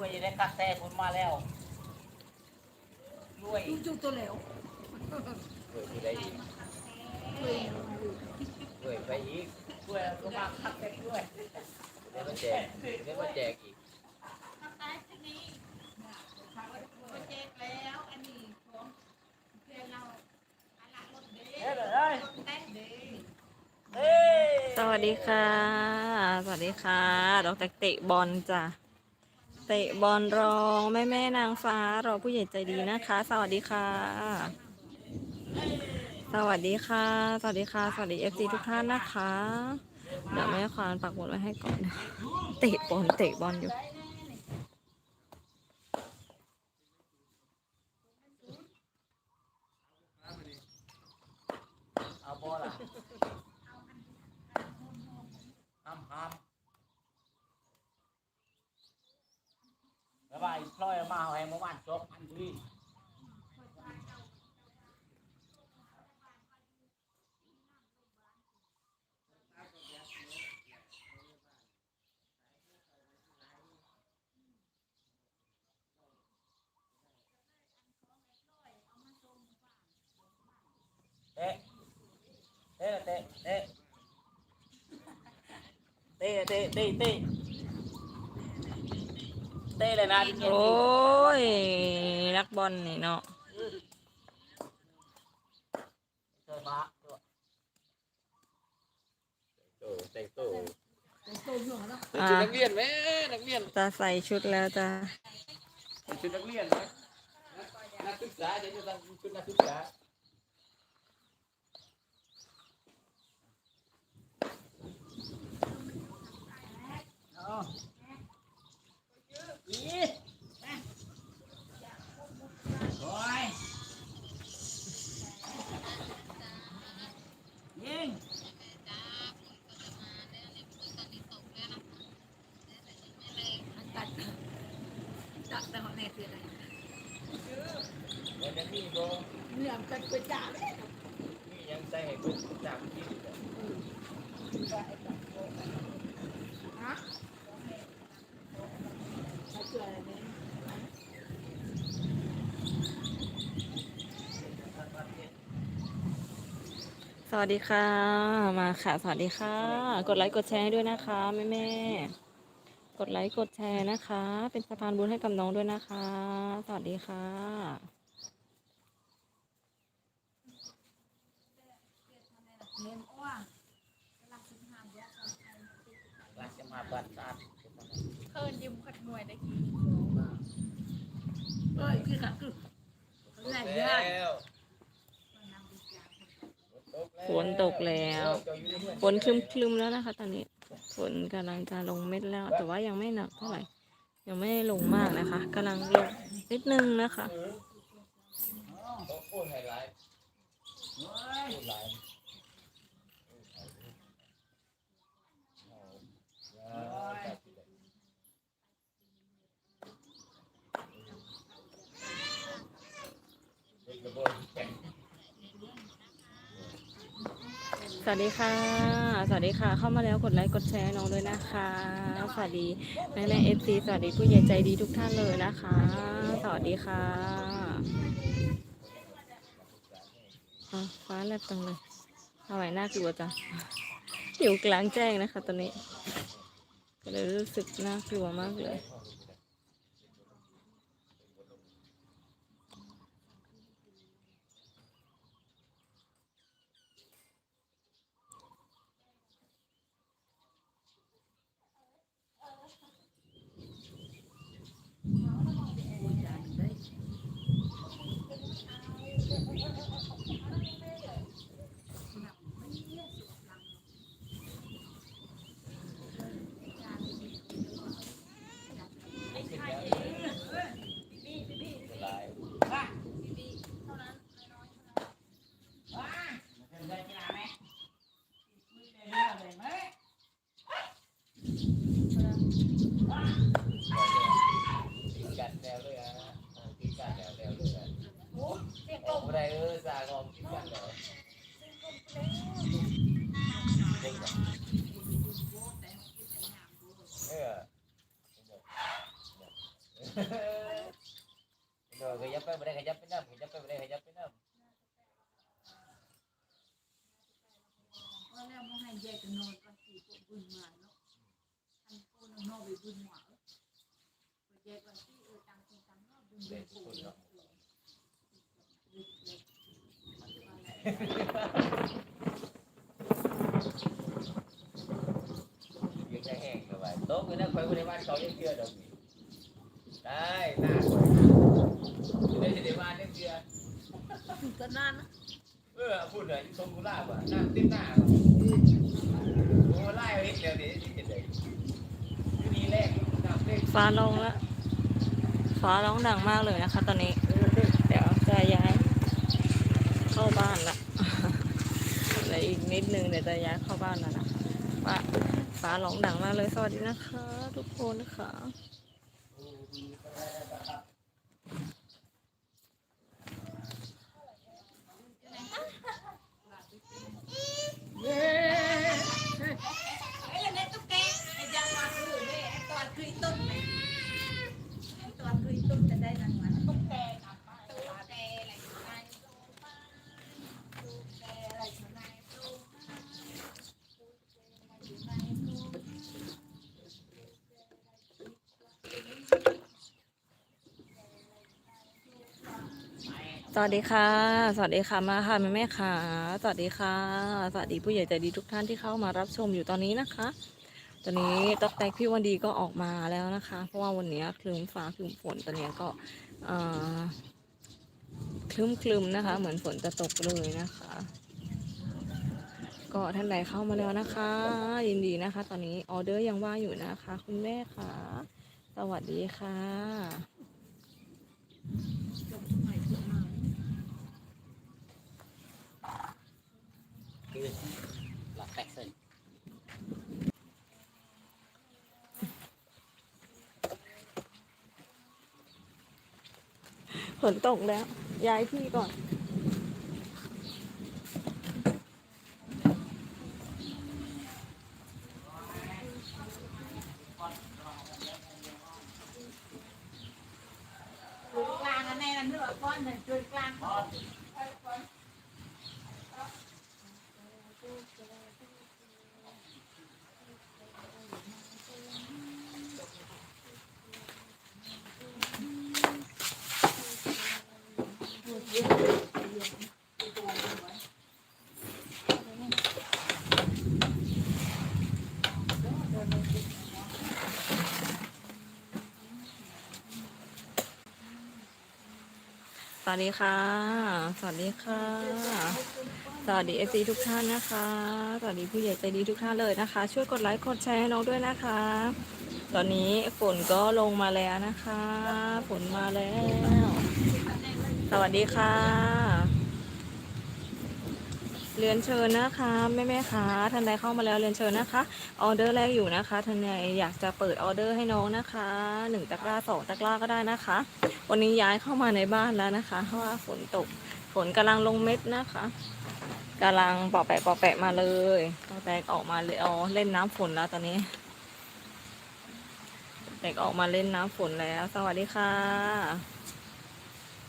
วยจะได้กระแสคนมาแล้วด้วยจุกตัวเหลวเปิดที่ได้อีกเปิดไปอีกด้วยก็มาคักแตกด้วยเดี๋ยวมาแจกเดี๋ยวมาแจกอีกเฮ้ยเลยเฮ้ยสวัสดีค่ะ สวัสดีค่ะดอกแตกเตะบอลจ้ะ เตะบอลรองแม่แม่นางฟ้ารอผู้ใหญ่ใจดีนะคะ สวัสดีค่ะ สวัสดีค่ะ สวัสดีค่ะ สวัสดีเอฟซีทุกท่านนะคะ เดี๋ยวแม่ควานปักหมุดไว้ให้ก่อน เตะบอลเตะบอลอยู่ เอาบอลล่ะห้ามห้าม แล้วไปพลอยมาเอาแหงเมื่อวานจบอันที่เตะเตะเตะเตะเตะเตะเตะ เตะเตะเลยนะที่เงี้ยโอ้ยนักบอลนี่เนาะเกิดมาตัวโตแต่งโตตัวเหลืองแล้วอะชุดนักเรียนไหมนักเรียนจะใส่ชุดแล้วจ้ะชุดนักเรียนไหมนักศึกษาเดี๋ยวจะต้องชุดนักศึกษา เอาอีโอ้ยยิง ตัดตัดแต่เขาแน่คืออะไรวันนี้มีโบเหลืองกันไปจ่าเลยมียังใส่ให้คุณจากที่ฮะใส่เกลืออะไรเนี่ย ส วัสดีค่ะ มาค่ะ สวัสดีค่ะ กดไลค์กดแชร์ให้ด้วยนะคะแม่แม่ๆกดไลค์กดแชร์นะคะ เป็นสะพานบุญให้กับน้องด้วยนะคะ สวัสดีค่ะเลี้ยงอ้วนรักจะมาบัดซาดเคินยืมขัดหน่วยได้กี่เอ้ยคือค่ะคือแหล่งเยอะแล้ว ฝนตกแล้ว ฝนคลึมๆแล้วนะคะ ตอนนี้ ฝนกำลังจะลงเม็ดแล้ว แต่ว่ายังไม่หนักเท่าไหร่ ยังไม่ลงมากนะคะกำลังลงนิดนึงนะคะ โอ้ยไฮไลท์ เฮ้ย ไลท์ ส วัสดีค่ะ สวัสดีค่ะ เข้ามาแล้วกดไลค์กดแชร์น้องด้วยนะคะ สวัสดีแม่แม่เอฟซีสวัสดีผู้ใหญ่ใจดีทุกท่านเลยนะคะ สวัสดีค่ะฟ้าแลบจังเลยทำไมน่ากลัวจังอยู่กลางแจ้งนะคะ ตอนนี้ ก็เลยรู้สึกน่ากลัวมากเลย เป็นได้กีฬาไหมไม่ได้เลยไหม กัดแนวเลยอะกินกัดแนวแนวเลยอะออกได้เออสากออกกินกัดแล้วเด็ก คืนหัวเจ็บวันที่เออตังคงตังก็ดึง เด็กคนเนาะยังจะแห้งเลยว่ะโต๊ะคือนั่นคอยบริวารเขายังเชื่อดอกนี่ได้หน้าคอยจะได้จะได้มาเนี่ยเชื่อก็นานนะเออพูดเลยทรงกุหลาบอะหน้าติ้นหน้าโอ้ไล่เอาเห็นเดี๋ยวนี้ที่เห็นเลยนี่แรกฟ้าร้องแล้ว ฟ้าร้องดังมากเลยนะคะ ตอนนี้ เดี๋ยวจะย้ายเข้าบ้านละเหลืออีกนิดนึงเดี๋ยวจะย้ายเข้าบ้านแล้วนะคะฟ้าฟ้าร้องดังมากเลยสวัสดีนะคะ ทุกคนนะคะ ไอ้เล่นตุ๊กแกไอ้ยังมาคือเว้ยไอ้ตอนคือตุ้มไอ้ตอนคือตุ้มจะได้รางวัลตุ๊กแกกับตุ๊กแกอะไรอยู่ในตุ๊กแกอะไรอยู่ในตุ๊กอยู่ในตุ๊ก สวัสดีค่ะ สวัสดีค่ะมาค่ะแม่แม่ค่ะ สวัสดีค่ะ สวัสดีผู้ใหญ่ใจดีทุกท่านที่เข้ามารับชมอยู่ตอนนี้นะคะ ตอนนี้ตอกแตกพี่วันดีก็ออกมาแล้วนะคะ เพราะว่าวันนี้คลึ้มฟ้าคลึ้มฝนตอนนี้ก็คลึ้มคลึมๆนะคะ เหมือนฝนจะตกเลยนะคะ ก็ท่านใดเข้ามาแล้วนะคะ ยินดีนะคะ ตอนนี้ออเดอร์ยังว่างอยู่นะคะ คุณแม่ค่ะ สวัสดีค่ะ คือหลักแปดเซนฝนตกแล้ว ย้ายที่ก่อน จุดกลางอันนี้นั่นเนื้อก้อนหนึ่งจุดกลางก้อน ส วัสดีค่ะ สวัสดีค่ะ สวัสดีเอซีทุกท่านนะคะ สวัสดีผู้ใหญ่ใจดีทุกท่านเลยนะคะ ช่วยกดไลค์กดแชร์ให้น้องด้วยนะคะ ตอนนี้ฝนก็ลงมาแล้วนะคะ ฝนมาแล้ว สวัสดีค่ะ เรียนเชิญนะคะแม่แม่คะท่านใดเข้ามาแล้วเรียนเชิญนะคะออเดอร์แรกอยู่นะคะท่านใดอยากจะเปิดออเดอร์ให้น้องนะคะหนึ่งตะกร้าสองตะกร้าก็ได้นะคะ วันนี้ย้ายเข้ามาในบ้านแล้วนะคะ เพราะว่าฝนตกฝนกำลังลงเม็ดนะคะกำลังปอแปะปอแปะมาเลยปอแปะออกมาเลยอ๋อเล่นน้ำฝนแล้วตอนนี้เด็กออกมาเล่นน้ำฝนแล้ว สวัสดีค่ะ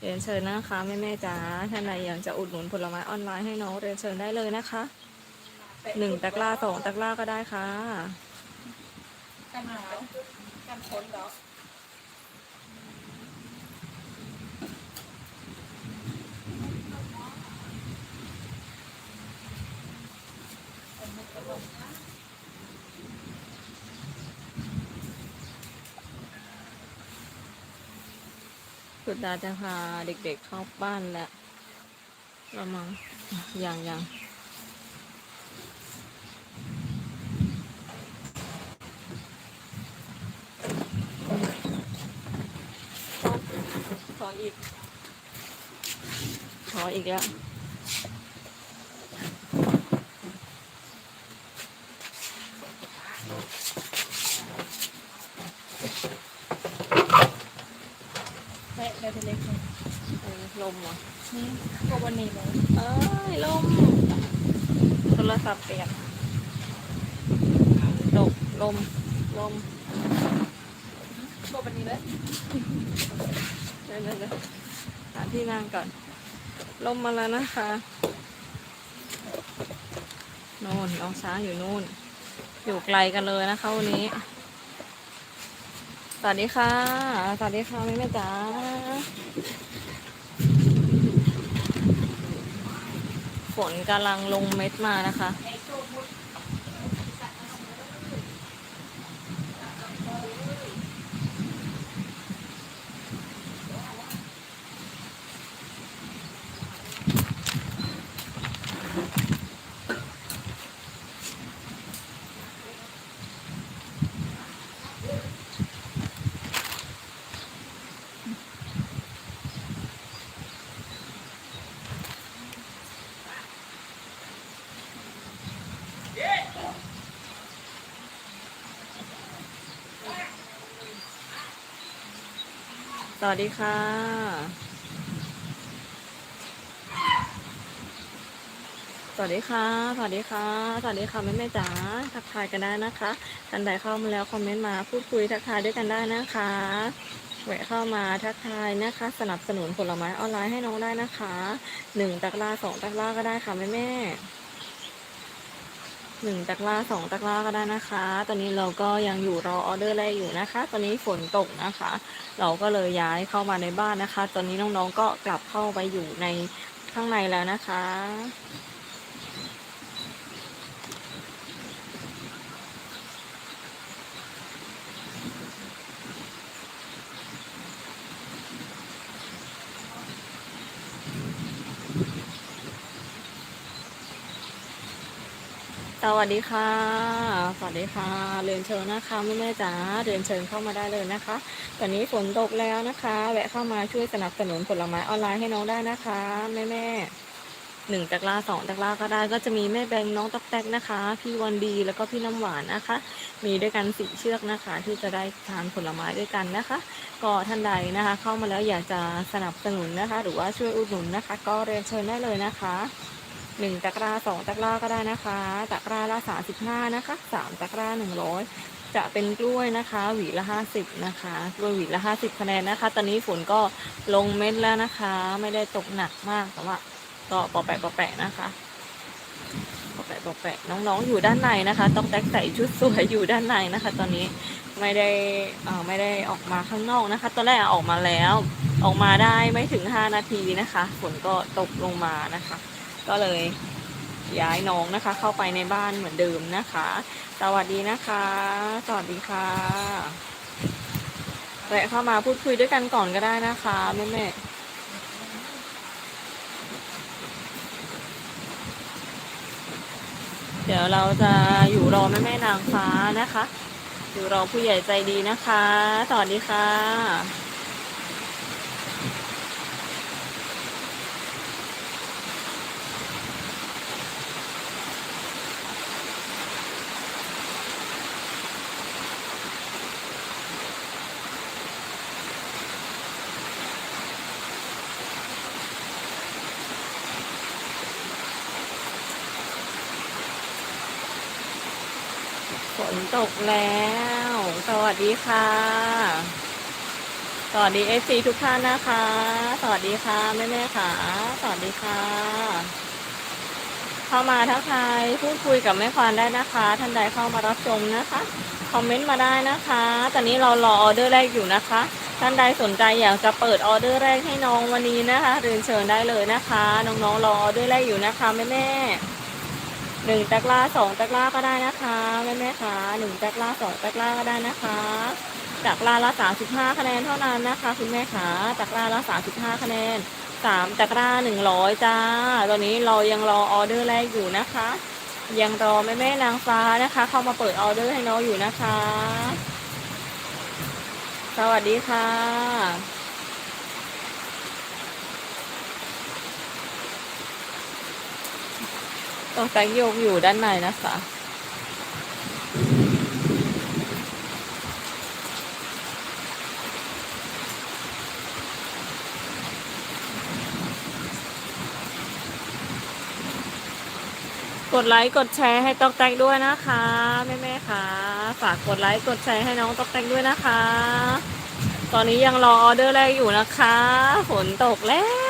เรียนเชิญนะคะแม่แม่ๆจ๋าท่านใดอยากจะอุดหนุนผลไม้ออนไลน์ให้น้องเรียนเชิญได้เลยนะคะหนึ่งตะกร้าสองตะกร้าก็ได้ค่ะกันหนาวกันฝนเหรอ สุดาจะพาเด็กๆเข้าบ้านแล้วเระมาณยังยังขออีก ขออีกแล้ว แม่เดี๋ยวจะเล็กหน่อย เออลมเหรอ นี่ก็ วันนี้เลยเอ้ยลมโทรศัพท์เปียกตกลมลมก็วันนี้เลยเดี๋ยวเดี๋ยวเดี๋ยวหาที่นั่งก่อน ลมมาแล้วนะคะโน่นน้องช้างอยู่นู่น อยู่ไกลกันเลยนะคะวันนี้ สวัสดีค่ะ สวัสดีค่ะแม่แม่จ๋า ฝนกำลังลงเม็ดมานะคะ สวัสดีค่ะ สวัสดีค่ะ สวัสดีค่ะ สวัสดีค่ะแม่แม่จ๋า ทักทายกันได้นะคะท่านใดเข้ามาแล้วคอมเมนต์มาพูดคุยทักทายด้วยกันได้นะคะแวะเข้ามาทักทายนะคะ สนับสนุนผลไม้ออนไลน์ให้น้องได้นะคะหนึ่งตะกร้าสองตะกร้าก็ได้ค่ะแม่แม่ หนึ่งตะกร้าสองตะกร้าก็ได้นะคะ ตอนนี้เราก็ยังอยู่รอออเดอร์แรกอยู่นะคะ ตอนนี้ฝนตกนะคะ เราก็เลยย้ายเข้ามาในบ้านนะคะ ตอนนี้น้องๆก็กลับเข้าไปอยู่ในข้างในแล้วนะคะ สวัสดีค่ะ สวัสดีค่ะ เรียนเชิญนะคะแม่แม่ๆจ๋า เรียนเชิญเข้ามาได้เลยนะคะ ตอนนี้ฝนตกแล้วนะคะ แวะเข้ามาช่วยสนับสนุนผลไม้ออนไลน์ให้น้องได้นะคะแม่แม่ๆหนึ่งตะกร้าสองตะกร้าก็ได้ก็จะมีแม่แบงค์น้องตักแตกนะคะ พี่วันดีแล้วก็พี่น้ำหวานนะคะ มีด้วยกันสี่เชือกนะคะ ที่จะได้ทานผลไม้ด้วยกันนะคะ ก็ท่านใดนะคะ เข้ามาแล้วอยากจะสนับสนุนนะคะ หรือว่าช่วยอุดหนุนนะคะ ก็เรียนเชิญได้เลยนะคะ หนึ่งตะกร้าสองตะกร้าก็ได้นะคะ ตะกร้าละสามสิบห้านะคะสามตะกร้าหนึ่งร้อยจะเป็นกล้วยนะคะ หวีละห้าสิบนะคะกล้วยหวีละห้าสิบคะแนนนะคะ ตอนนี้ฝนก็ลงเม็ดแล้วนะคะ ไม่ได้ตกหนักมากแต่ว่าก็ปอแปะปอแปะนะคะปอแปะปอแปะน้องๆ อยู่ด้านในนะคะ ต้องแตกใส่ชุดสวยอยู่ด้านในนะคะ ตอนนี้ไม่ได้อ่อไม่ได้ออกมาข้างนอกนะคะ ตอนแรกออกมาแล้ว ออกมาได้ไม่ถึงห้านาทีนะคะฝนก็ตกลงมานะคะ ก็เลยย้ายน้องนะคะ เข้าไปในบ้านเหมือนเดิมนะคะ สวัสดีนะคะ สวัสดีค่ะแวะเข้ามาพูดคุยด้วยกันก่อนก็ได้นะคะแม่แม่เดี๋ยวเราจะอยู่รอแม่แม่นางฟ้านะคะ อยู่รอผู้ใหญ่ใจดีนะคะ สวัสดีค่ะ นตกแล้ว สวัสดีค่ะ สวัสดีเอซีทุกท่านนะคะ สวัสดีค่ะแม่แม่ค่ะ สวัสดีค่ะ เข้ามาทักทายพูดคุยกับแม่ควานได้นะคะ ท่านใดเข้ามารับชมนะคะ คอมเมนต์มาได้นะคะ ตอนนี้เรารอออเดอร์แรกอยู่นะคะ ท่านใดสนใจอยากจะเปิดออเดอร์แรกให้น้องวันนี้นะคะเรียนเชิญได้เลยนะคะ น้องๆรอออเดอร์แรกอยู่นะคะแม่แม่ หนึ่งตะกร้าสองตะกร้าก็ได้นะคะแม่แม่คะหนึ่งตะกร้าสองตะกร้าก็ได้นะคะตะกร้าละสามสิบห้าคะแนนเท่านั้นนะคะ คุณแม่คะตะกร้าละสามสิบห้าคะแนนสามตะกร้าหนึ่งร้อยจ้า ตอนนี้เรายังรอออเดอร์แรกอยู่นะคะ ยังรอแม่แม่นางฟ้านะคะ เข้ามาเปิดออเดอร์ให้น้องอยู่นะคะ สวัสดีค่ะ ต้องแตงโยกอยู่ด้านในนะคะ กดไลค์กดแชร์ให้ตอกแตกด้วยนะคะแม่แม่ๆค่ะ ฝากกดไลค์กดแชร์ให้น้องตอกแตกด้วยนะคะ ตอนนี้ยังรอออเดอร์แรกอยู่นะคะ ฝนตกแล้ว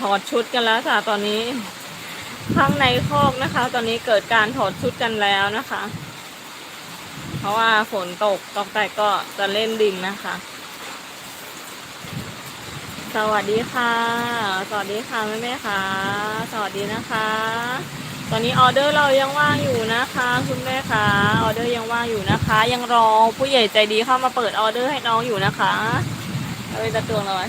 ถอดชุดกันแล้วค่ะตอนนี้ข้างในคอกนะคะ ตอนนี้เกิดการถอดชุดกันแล้วนะคะ เพราะว่าฝนตกตอกแต่ก็จะเล่นดินนะคะ สวัสดีค่ะ สวัสดีค่ะแม่แม่ค่ะ สวัสดีนะคะ ตอนนี้ออเดอร์เรายังว่างอยู่นะคะคุณแม่คะออเดอร์ยังว่างอยู่นะคะ ยังรอผู้ใหญ่ใจดีเข้ามาเปิดออเดอร์ให้น้องอยู่นะคะเอาไปตะตวงเลย